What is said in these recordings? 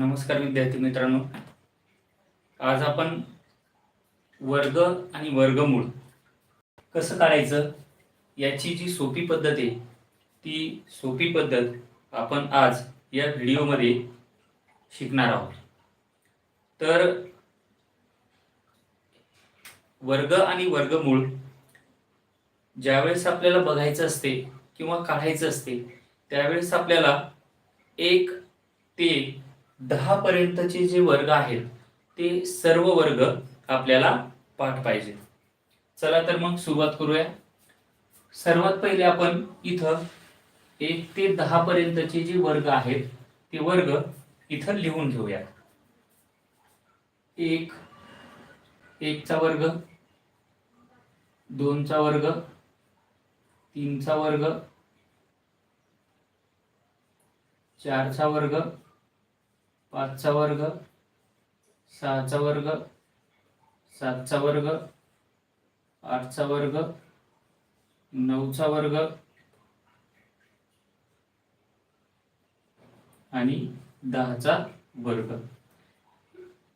नमस्कार विद्यार्थी मित्रांनो. आज आपण वर्ग आणि वर्गमूळ कसं काढायचं याची जी सोपी पद्धत आहे ती सोपी पद्धत आपण आज या व्हिडिओमध्ये शिकणार आहोत. तर वर्ग आणि वर्गमूळ ज्यावेळेस आपल्याला बघायचं असते किंवा काढायचं असते त्यावेळेस आपल्याला एक ते दहा पर्यंतचे जे वर्ग आहेत ते सर्व वर्ग आपल्याला पाठ पाहिजे. चला तर मग सुरुवात करूया. सर्वात पहिले आपण इथं एक ते दहा पर्यंतचे जे वर्ग आहेत ते वर्ग इथं लिहून घेऊया. एक एकचा वर्ग दोनचा वर्ग तीनचा वर्ग चारचा वर्ग पाचचा वर्ग सहाचा वर्ग सातचा वर्ग आठचा वर्ग नऊचा वर्ग आणि दहाचा वर्ग.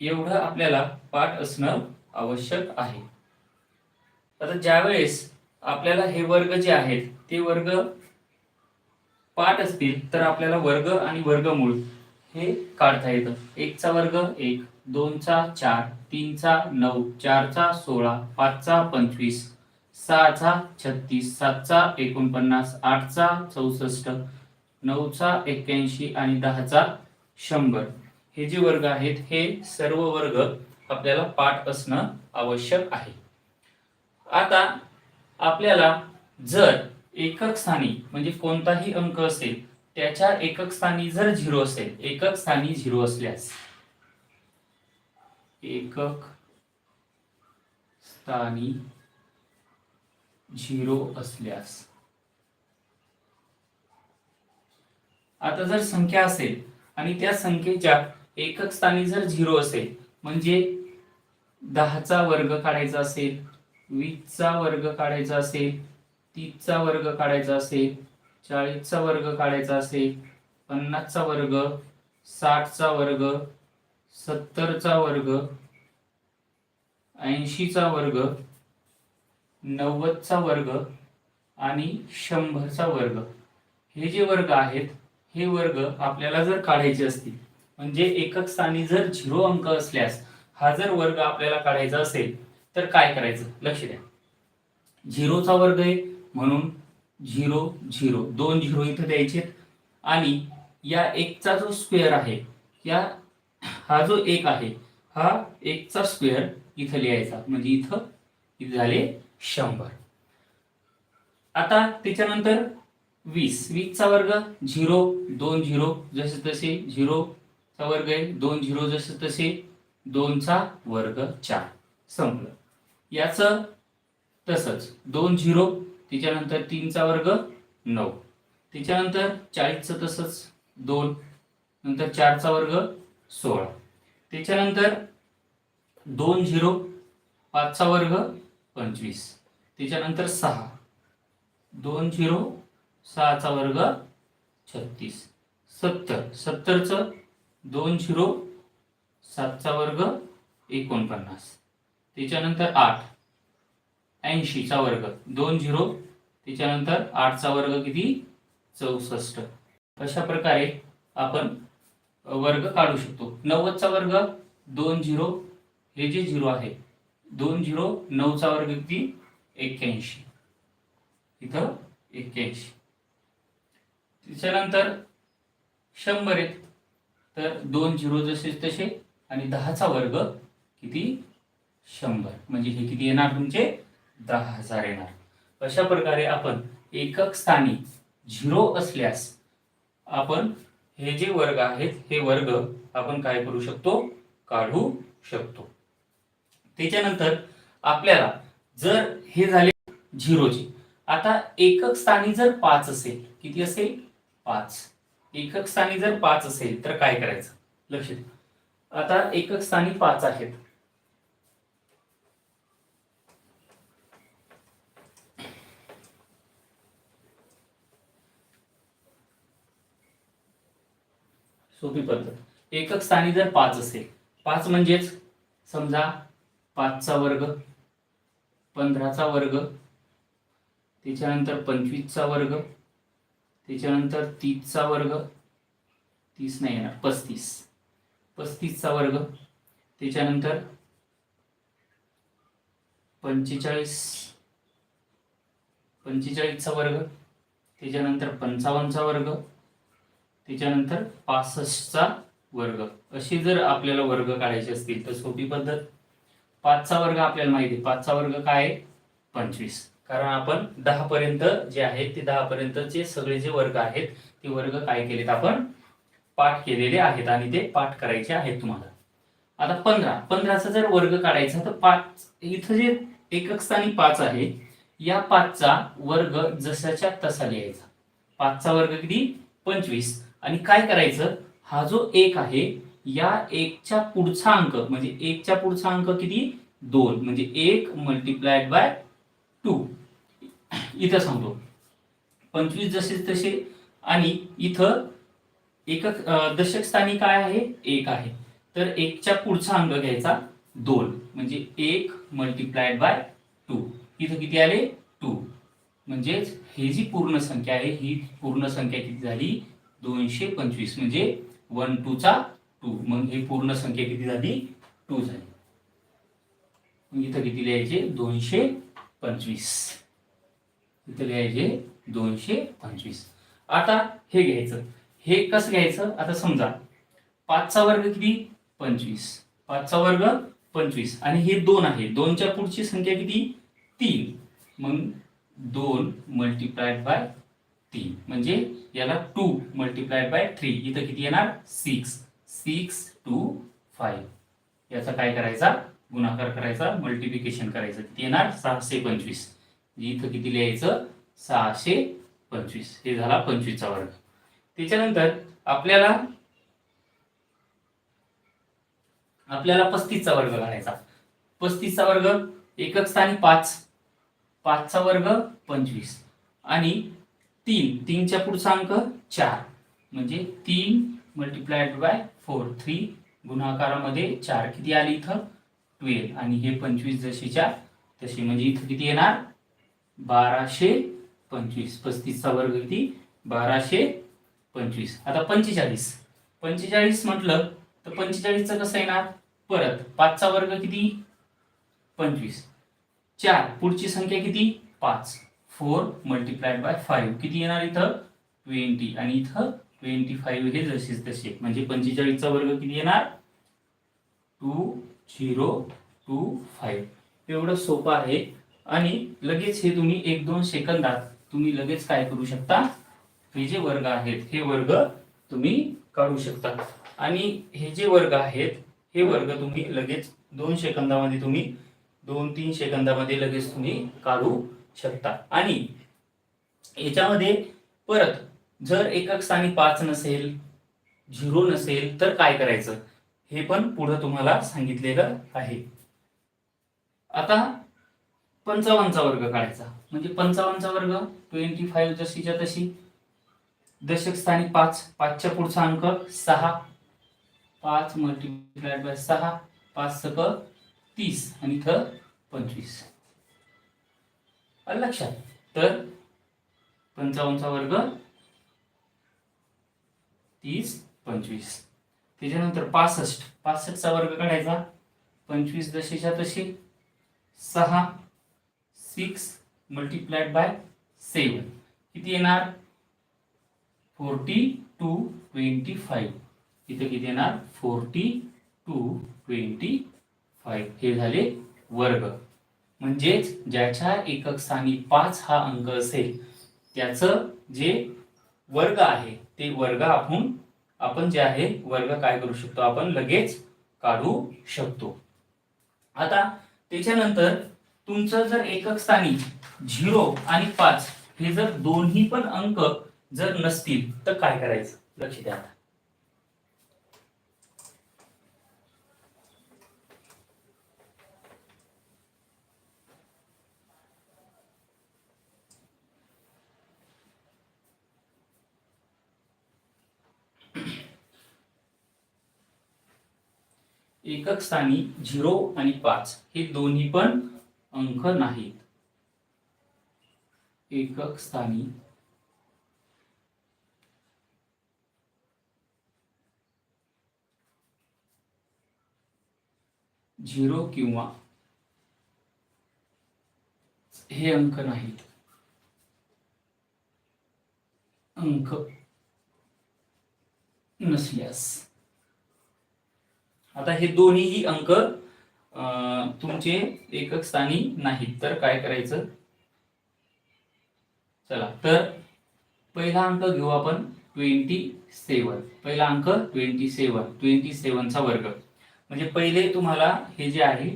एवढं आपल्याला पाठ असणं आवश्यक आहे. आता ज्यावेळेस आपल्याला हे वर्ग जे आहेत ते वर्ग पाठ असतील तर आपल्याला वर्ग आणि वर्गमूळ हे काढता येतं. एकचा वर्ग एक दोनचा चार तीनचा नऊ चारचा सोळा पाचचा पंचवीस सहाचा छत्तीस सातचा एकोणपन्नास आठचा चौसष्ट नऊचा एक्क्याऐंशी आणि दहाचा शंभर. हे जे वर्ग आहेत हे सर्व वर्ग आपल्याला पाठ असणं आवश्यक आहे. आता आपल्याला जर एकक स्थानी म्हणजे कोणताही अंक असेल त्याच्या एकक स्थानी जर झिरो असेल एकक स्थानी झिरो असल्यास एकक स्थानी झिरो असल्यास आता जर संख्या असेल आणि त्या संख्येच्या एकक स्थानी जर झिरो असेल म्हणजे दहाचा वर्ग काढायचा असेल वीसचा वर्ग काढायचा असेल तीसचा वर्ग काढायचा असेल चाळीसचा वर्ग काढायचा असेल पन्नासचा वर्ग साठचा वर्ग सत्तरचा वर्ग ऐंशीचा वर्ग नव्वदचा वर्ग आणि शंभरचा वर्ग. हे जे वर्ग आहेत हे वर्ग आपल्याला जर काढायचे असतील म्हणजे एकक स्थानी जर झिरो अंक असल्यास हा जर वर्ग आपल्याला काढायचा असेल तर काय करायचं? लक्ष द्या. झिरोचा वर्ग आहे म्हणून झिरो झिरो. दोन झिरो इथं द्यायचे आणि या एकचा जो स्क्वेअर आहे या हा जो एक आहे हा एकचा स्क्वेअर इथं लिहायचा. म्हणजे इथं झाले शंभर. आता त्याच्यानंतर वीस. वीसचा वर्ग झिरो दोन झिरो जसे तसे झिरोचा वर्ग आहे दोन झिरो जसे तसे दोनचा वर्ग चार. संपलं. याचं तसंच दोन झिरो त्याच्यानंतर तीनचा वर्ग नऊ. त्याच्यानंतर चाळीसचं तसंच दोन. नंतर चारचा वर्ग सोळा. त्याच्यानंतर दोन झिरो पाचचा वर्ग पंचवीस. त्याच्यानंतर सहा. दोन झिरो सहाचा वर्ग छत्तीस. सत्तर. सत्तरचं दोन झिरो सातचा वर्ग एकोणपन्नास. त्याच्यानंतर आठ. ऐंशीचा वर्ग. दोन झिरो त्याच्यानंतर आठचा वर्ग किती? चौसष्ट. अशा प्रकारे आपण वर्ग काढू शकतो. नव्वदचा वर्ग दोन झिरो हे जे झिरो आहे दोन झिरो नऊचा वर्ग किती? एक्क्याऐंशी. इथं एक्क्याऐंशी. त्याच्यानंतर शंभर आहेत. तर दोन झिरो जसे तसे आणि दहाचा वर्ग किती? शंभर. म्हणजे हे किती येणार तुमचे? दहा हजार येणार. अशा प्रकारे आपण एकक स्थानी झिरो असल्यास आपण हे जे वर्ग आहेत हे वर्ग आपण काय करू शकतो? काढू शकतो. त्याच्यानंतर आपल्याला जर हे झाले झिरोचे आता एकक स्थानी जर पाच असेल किती असेल? पाच. एकक स्थानी जर पाच असेल तर काय करायचं? लक्ष द्या. आता एकक स्थानी पाच आहेत. सोपी पद्धत. एकक स्थानी जर पाच असेल पाच म्हणजेच समजा पाचचा वर्ग पंधराचा वर्ग त्याच्यानंतर पंचवीसचा वर्ग त्याच्यानंतर तीसचा वर्ग तीस नाही येणार पस्तीस. पस्तीसचा वर्ग त्याच्यानंतर पंचेचाळीस पंचेचाळीसचा वर्ग त्याच्यानंतर पंचावन्नचा वर्ग त्याच्यानंतर पासष्टचा वर्ग. असे जर आपल्याला वर्ग काढायचे असतील तर सोपी पद्धत. पाचचा वर्ग आपल्याला माहिती आहे. पाचचा वर्ग काय आहे? पंचवीस. कारण आपण दहा पर्यंत जे आहेत ते दहा पर्यंतचे सगळे जे वर्ग आहेत ते वर्ग काय केलेत आपण? पाठ केलेले आहेत आणि ते पाठ करायचे आहेत तुम्हाला. आता पंधरा. पंधराचा जर वर्ग काढायचा तर पाच इथं जे एकक स्थानी पाच आहे या पाचचा वर्ग जसाच्या तसा लिहायचा. पाचचा वर्ग किती? पंचवीस. आणि काय करायचं? हा जो एक आहे या एकच्या पुढचा अंक म्हणजे एकच्या पुढचा अंक किती? दोन. म्हणजे एक मल्टिप्लायड बाय टू इथं सांगतो. पंचवीस जसे तसे आणि इथं एक दशक स्थानी काय आहे? एक आहे. तर एकच्या पुढचा अंक घ्यायचा दोन. म्हणजे एक मल्टिप्लायड बाय टू इथं किती आले? टू म्हणजेच हे जी पूर्ण संख्या आहे ही पूर्ण संख्या किती झाली? दोनशे पंचवीस म्हणजे वन टूचा टू मग ही पूर्ण संख्या किती झाली? टू झाली. इथं किती लिहायचे? दोनशे पंचवीस. इथं लिहायचे दोनशे पंचवीस. आता हे घ्यायचं. हे कसं घ्यायचं? आता समजा पाचचा वर्ग किती? पंचवीस. पाचचा वर्ग पंचवीस. आणि हे दोन आहे. दोनच्या पुढची संख्या किती? तीन. मग दोन मल्टिप्लायड बाय तीन. म्हणजे याला टू मल्टिप्लायड बाय थ्री इथं किती येणार? सिक्स सिक्स टू फाईव्ह याचा काय करायचा? गुणाकार करायचा. मल्टिप्लिकेशन करायचं. किती येणार? सहाशे पंचवीस. इथं किती लिहायचं? सहाशे पंचवीस. हे झाला पंचवीसचा वर्ग. त्याच्यानंतर आपल्याला आपल्याला पस्तीसचा वर्ग काढायचा. पस्तीसचा वर्ग एकच स्थानी पाच. पाचचा वर्ग पंचवीस. आणि तीन. तीनच्या पुढचा अंक चार. म्हणजे तीन मल्टिप्लायड बाय फोर थ्री गुणाकारामध्ये चार किती आली इथं? ट्वेल्व आणि हे पंचवीस जशीच्या तशी. म्हणजे इथं किती येणार? बाराशे पंचवीस. पस्तीसचा वर्ग किती? बाराशे पंचवीस. आता पंचेचाळीस. पंचेचाळीस म्हटलं तर पंचेचाळीसचं कसं येणार? परत पाचचा वर्ग किती? पंचवीस. चार. पुढची संख्या किती? पाच. फोर मल्टिप्लायड बाय फाईव्ह किती येणार इथं? ट्वेंटी आणि इथं ट्वेंटी फाईव्ह हे जसेच तसे. म्हणजे पंचेचाळीसचा वर्ग किती येणार? टू झिरो टू फाईव्ह एवढं सोपं आहे. आणि लगेच हे तुम्ही एक दोन सेकंदात तुम्ही लगेच काय करू शकता? हे जे वर्ग आहेत हे वर्ग तुम्ही काढू शकता. आणि हे जे वर्ग आहेत हे वर्ग तुम्ही लगेच दोन सेकंदामध्ये तुम्ही दोन तीन सेकंदामध्ये लगेच तुम्ही काढू शकता आणि याच्यामध्ये परत जर एकक स्थानी पाच नसेल झिरो नसेल तर काय करायचं? हे पण पुढं तुम्हाला सांगितलेलं आहे. आता पंचावन्नचा वर्ग काढायचा. म्हणजे पंचावन्नचा वर्ग ट्वेंटी फाईव्ह जशीच्या तशी. दशक स्थानी पाच पाचच्या पुढचा अंक सहा. पाच मल्टिप्लायड बाय सहा पाच सक तीस. आणि इथं पंचवीस. आलं लक्षात? तर पंचावन्नचा वर्ग तीस पंचवीस. त्याच्यानंतर पासष्ट. पासष्टचा वर्ग काढायचा. पंचवीस दशेच्या तशी सहा सिक्स मल्टिप्लाइड बाय सेवन किती येणार? फोर्टी टू ट्वेंटी फाईव्ह इथं किती येणार? फोर्टी टू ट्वेंटी फाईव्ह हे झाले वर्ग. म्हणजेच ज्याच्या एकक स्थानी पाच हा अंक असेल त्याचं जे वर्ग आहे ते वर्ग आपण आपण जे आहे वर्ग काय करू शकतो? आपण लगेच काढू शकतो. आता त्याच्यानंतर तुमचं जर एकक स्थानी झिरो आणि पाच हे जर दोन्ही पण अंक जर नसतील तर काय करायचं? लक्ष द्या एकक स्थानी झिरो आणि पाच हे दोन्ही पण अंक नाहीत. एकक स्थानी झिरो किंवा हे अंक नाहीत. अंक नसल्यास. आता हे दोन्हीही अंक अं, तुमचे एकक स्थानी नाहीत. तर काय करायचं? चला तर पहिला अंक घेऊ आपण ट्वेंटी सेवन पहिला अंक ट्वेंटी सेवन ट्वेंटी सेवनचा वर्ग. म्हणजे पहिले तुम्हाला हे जे आहे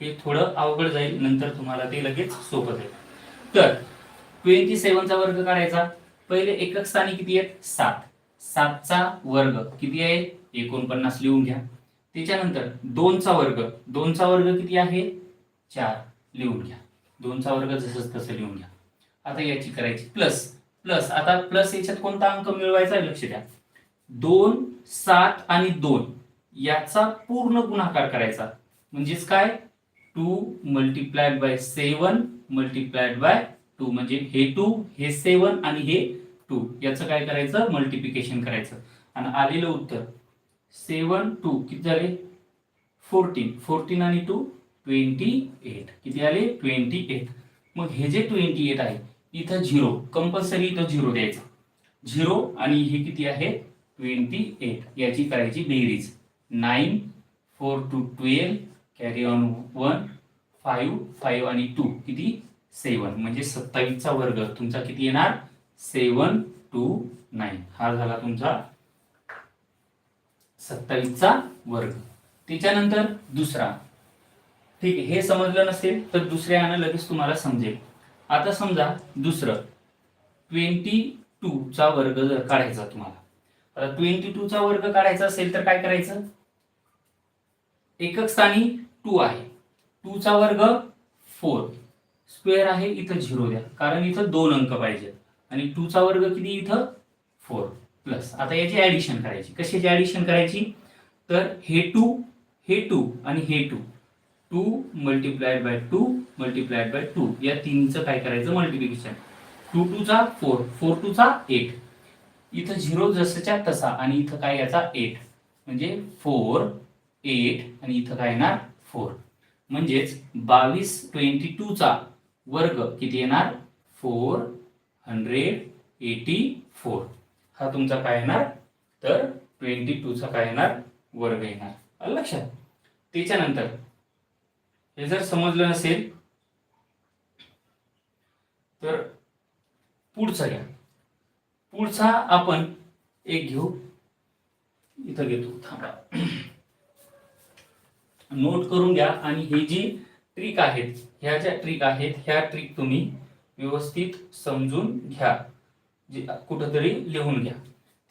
हे थोडं अवघड जाईल नंतर तुम्हाला ते लगेच सोपं जाईल. तर ट्वेंटी सेवनचा वर्ग काढायचा. पहिले एकक स्थानी किती आहेत? सात. सातचा वर्ग किती आहे? एकोणपन्नास लिहून घ्या. त्याच्यानंतर दोनचा वर्ग. दोनचा वर्ग किती आहे? चार. लिहून घ्या. दोनचा वर्ग जसं तसं लिहून घ्या. आता याची करायची. Plus plus. आता प्लस याच्यात कोणता अंक मिळवायचा आहे? लक्ष द्या. दोन सात आणि दोन. याचा पूर्ण गुणाकार करायचा. म्हणजेच काय? Two multiplied by seven multiplied by two. म्हणजे हे टू हे सेवन आणि हे टू. याचं काय करायचं? मल्टिप्लिकेशन करायचं. आणि आलेलं उत्तर. सेवन टू किती झाले? फोर्टीन. फोर्टीन आणि टू ट्वेंटी एट. किती आले? Twenty eight. मग हे जे ट्वेंटी एट आहे इथं झिरो. कंपल्सरी इथं झिरो द्यायचा. झिरो आणि हे किती आहे? Twenty eight. याची करायची बेरीज. Nine four two twelve carry on one five five आणि टू. किती? सेवन. म्हणजे सत्तावीसचा वर्ग. तुमचा किती येणार? Seven two nine. हा झाला तुमचा सत्तावीसचा वर्ग. त्याच्यानंतर दुसरा. ठीक आहे हे समजलं नसेल तर दुसऱ्यानं लगेच तुम्हाला समजेल. आता समजा दुसरं. ट्वेंटी टूचा वर्ग जर काढायचा तुम्हाला. आता ट्वेंटी टूचा वर्ग काढायचा असेल तर काय करायचं? एकक स्थानी टू आहे. टूचा वर्ग फोर. स्क्वेअर आहे इथं झिरो द्या. कारण इथं दोन अंक पाहिजेत. आणि टूचा वर्ग किती इथं? फोर. प्लस. आता याची ऍडिशन करायची. कशाची ऍडिशन करायची? तर हे टू हे टू आणि हे two two multiplied by two multiplied by two या तीनचं काय करायचं? मल्टिप्लिकेशन टू टूचा फोर फोर टूचा एट इथं झिरो जसंच्या तसा आणि इथं काय याचा एट म्हणजे फोर एट आणि इथं काय येणार? फोर म्हणजेच बावीस ट्वेंटी टूचा वर्ग किती येणार? फोर हंड्रेड एटी फोर हा तुमचा काय येणार? तर ट्वेंटी टूचा काय येणार? वर्ग येणार. आलं लक्षात? त्याच्यानंतर हे जर समजलं नसेल तर पुढचा घ्या. पुढचा आपण एक घेऊ. इथं घेतो. थांबा. नोट करून घ्या. आणि ही जी ट्रिक आहेत ह्या ज्या ट्रिक आहेत ह्या ट्रिक तुम्ही व्यवस्थित समजून घ्या. जे कुठंतरी लिहून घ्या.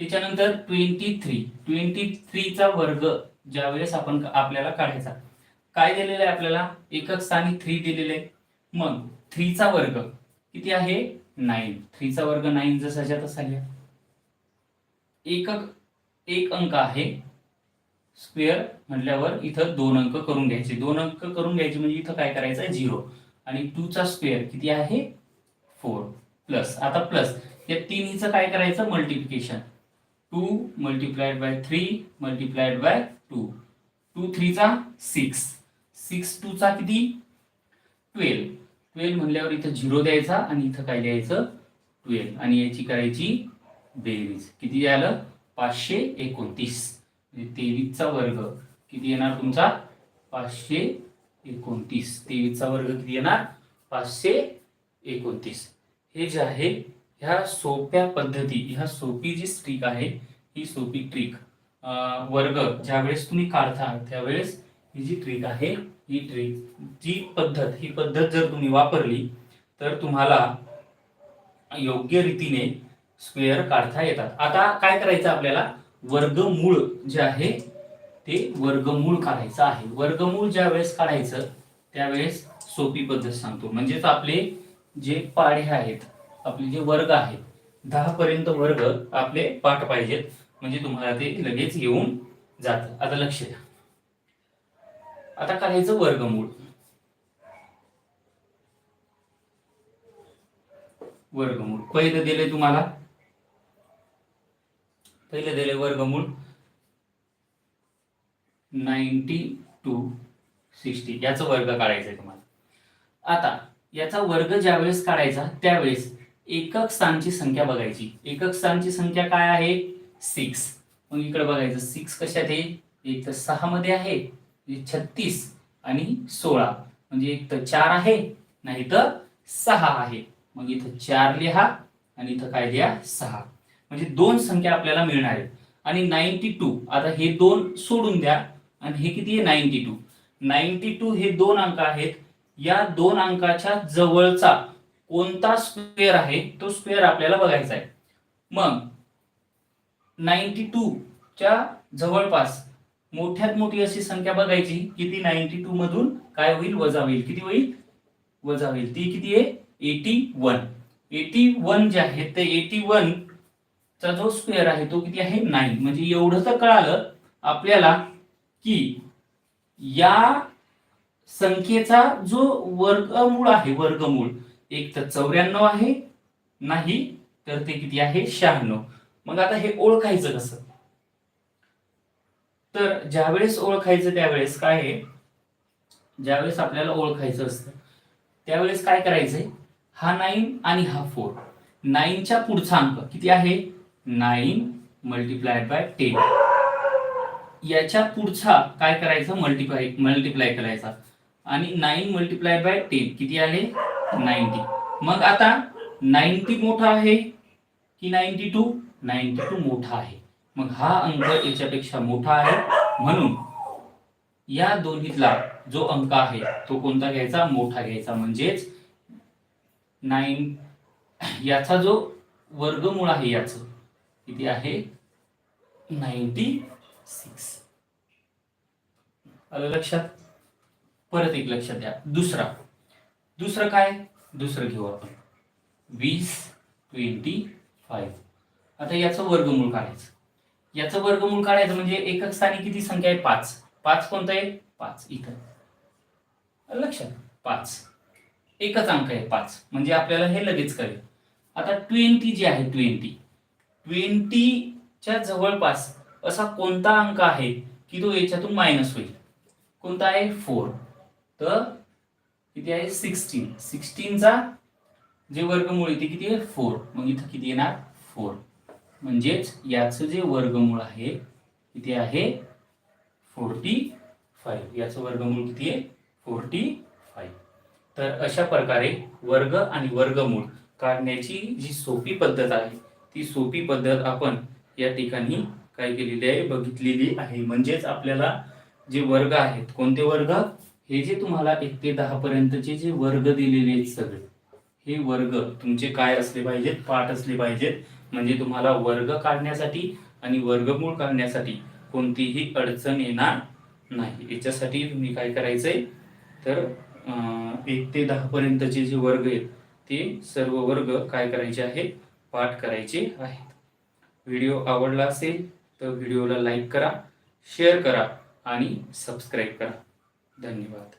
त्याच्यानंतर ट्वेंटी थ्री ट्वेंटी थ्रीचा वर्ग ज्यावेळेस आपण आपल्याला काढायचा. काय दिलेलं आहे आपल्याला? एकक स्थानी थ्री दिलेले आहे. मग थ्रीचा वर्ग किती आहे? नाईन थ्रीचा वर्ग नाईन जसाच्या तसा घ्या एकक एक अंक आहे. स्क्वेअर म्हटल्यावर इथं दोन अंक करून घ्यायचे. दोन अंक करून घ्यायचे म्हणजे इथं काय करायचं? आहे झिरो आणि टू चा स्क्वेअर किती आहे? फोर प्लस आता प्लस या तिन्हीचं काय करायचं? Multiplication two multiplied by three multiplied by two two थ्रीचा six six टूचा किती? ट्वेल्व ट्वेल्व म्हणल्यावर इथं झिरो द्यायचा आणि इथं काय द्यायचं ट्वेल्व आणि याची करायची बेरीज. किती आलं? पाचशे एकोणतीस. म्हणजे तेवीसचा वर्ग. किती येणार तुमचा? पाचशे एकोणतीस. तेवीसचा वर्ग किती येणार? पाचशे एकोणतीस. हे जे आहे ह्या सोप्या पद्धती ह्या सोपी जी ट्रिक आहे ही सोपी ट्रिक वर्ग ज्यावेळेस तुम्ही काढता त्यावेळेस ही जी ट्रिक आहे ही ट्रिक जी पद्धत ही पद्धत जर तुम्ही वापरली तर तुम्हाला योग्य रीतीने स्क्वेअर काढता येतात. आता काय करायचं आपल्याला? वर्गमूळ जे आहे ते वर्गमूळ काढायचं आहे. वर्गमूळ ज्या वेळेस काढायचं त्यावेळेस सोपी पद्धत सांगतो. म्हणजेच आपले जे पाढे आहेत आपले जे वर्ग आहेत दहा पर्यंत वर्ग आपले पाठ पाहिजेत. म्हणजे तुम्हाला ते लगेच येऊन जातं. आता लक्ष द्या. आता काढायचं वर्गमूळ. वर्गमूळ. पहिलं दिले तुम्हाला? पहिलं दिले वर्गमूळ. Ninety two sixty. याचा वर्ग काढायचा आहे तुम्हाला. आता याचा वर्ग ज्यावेळेस काढायचा त्यावेळेस एकक स्थानची संख्या बघायची. एकक स्थानची संख्या काय आहे? सिक्स मग इकडे बघायचं. सिक्स कशात आहे? एक तर सहा मध्ये आहे म्हणजे छत्तीस आणि सोळा. म्हणजे एक तर चार आहे नाही तर सहा आहे. मग इथं चार लिहा आणि इथं काय लिहा? सहा. म्हणजे दोन संख्या आपल्याला मिळणार आहेत. आणि नाईन्टी टू आता हे दोन सोडून द्या. आणि हे किती आहे? नाईन्टी टू नाईन्टी टू हे दोन अंक आहेत. या दोन अंकाच्या जवळचा कोणता स्क्वेअर आहे तो स्क्वेअर आपल्याला बघायचा आहे. मग नाईन्टी टू च्या जवळपास मोठ्यात मोठी अशी संख्या बघायची की ती नाईन्टी टू मधून काय होईल वजा होईल. किती होईल वजा होईल. ती किती आहे एटी वन एटी वन जे आहे ते एटी वन चा जो स्क्वेअर आहे तो किती आहे नाईन म्हणजे एवढं तर कळालं आपल्याला की या संख्येचा जो वर्गमूळ आहे वर्गमूळ एक तर चौऱ्याण्णव आहे नाही तर ते किती आहे? शहाण्णव. मग आता हे ओळखायचं कसं? तर ज्यावेळेस ओळखायचं त्यावेळेस काय आहे? ज्यावेळेस आपल्याला ओळखायचं असतं त्यावेळेस काय करायचंय? हा नाईन आणि हा फोर नाईनच्या पुढचा अंक किती आहे? नाईन मल्टिप्लायड बाय टेन याच्या पुढचा काय करायचं? मल्टिप्लाय मल्टिप्लाय करायचा. आणि नाईन मल्टिप्लाय बाय टेन किती आले नाईन्टी. मग आता नाईन्टी मोठा आहे की नाईन्टी टू? नाईन्टी टू मोठा आहे. मग हा अंक याच्यापेक्षा मोठा आहे. म्हणून या दोन्हीतला जो अंक आहे तो कोणता घ्यायचा? मोठा घ्यायचा. म्हणजेच नाईन याचा जो वर्गमूळ आहे याचं किती आहे? Ninety six. आलं लक्षात? परत एक लक्षात द्या. दुसरा. दुसरं काय? दुसरं घेऊ आपण. वीस ट्वेंटी फाईव्ह आता याचं वर्गमूळ काढायचं. याचं वर्गमूळ काढायचं म्हणजे एकक स्थानी किती संख्या आहे? पाच. पाच कोणतं आहे? पाच. इथं. लक्षात. पाच. एकच अंक आहे पाच. म्हणजे आपल्याला हे लगेच कळेल. आता ट्वेंटी जे आहे ट्वेंटी ट्वेंटीच्या जवळपास असा कोणता अंक आहे की तो याच्यातून मायनस होईल? कोणता आहे? फोर तर किती आहे? सिक्स्टीन सिक्स्टीनचा जे वर्गमूळ आहे ते किती आहे? फोर मग इथं किती येणार? फोर म्हणजेच याचं जे वर्गमूळ आहे किती आहे? फोर्टी फाईव्ह याचं वर्गमूळ किती आहे? फोर्टी फाईव्ह तर अशा प्रकारे वर्ग आणि वर्गमूळ काढण्याची जी सोपी पद्धत आहे ती सोपी पद्धत आपण या ठिकाणी काय केलेली आहे? बघितलेली आहे. म्हणजेच आपल्याला जे वर्ग आहेत कोणते वर्ग? हे जे तुम्हाला एक ते दहा पर्यंतचे जे वर्ग दिलेले आहेत सगळे हे वर्ग तुमचे काय असले पाहिजेत? पाठ असले पाहिजेत. म्हणजे तुम्हाला वर्ग काढण्यासाठी आणि वर्गमूळ काढण्यासाठी कोणतीही अडचण येणार नाही. याच्यासाठी तुम्ही काय करायचंय? तर एक ते दहा पर्यंतचे जे वर्ग आहेत ते सर्व वर्ग काय करायचे आहेत? पाठ करायचे आहेत. व्हिडिओ आवडला असेल तर व्हिडिओला लाईक करा शेअर करा आणि सबस्क्राईब करा. धन्यवाद.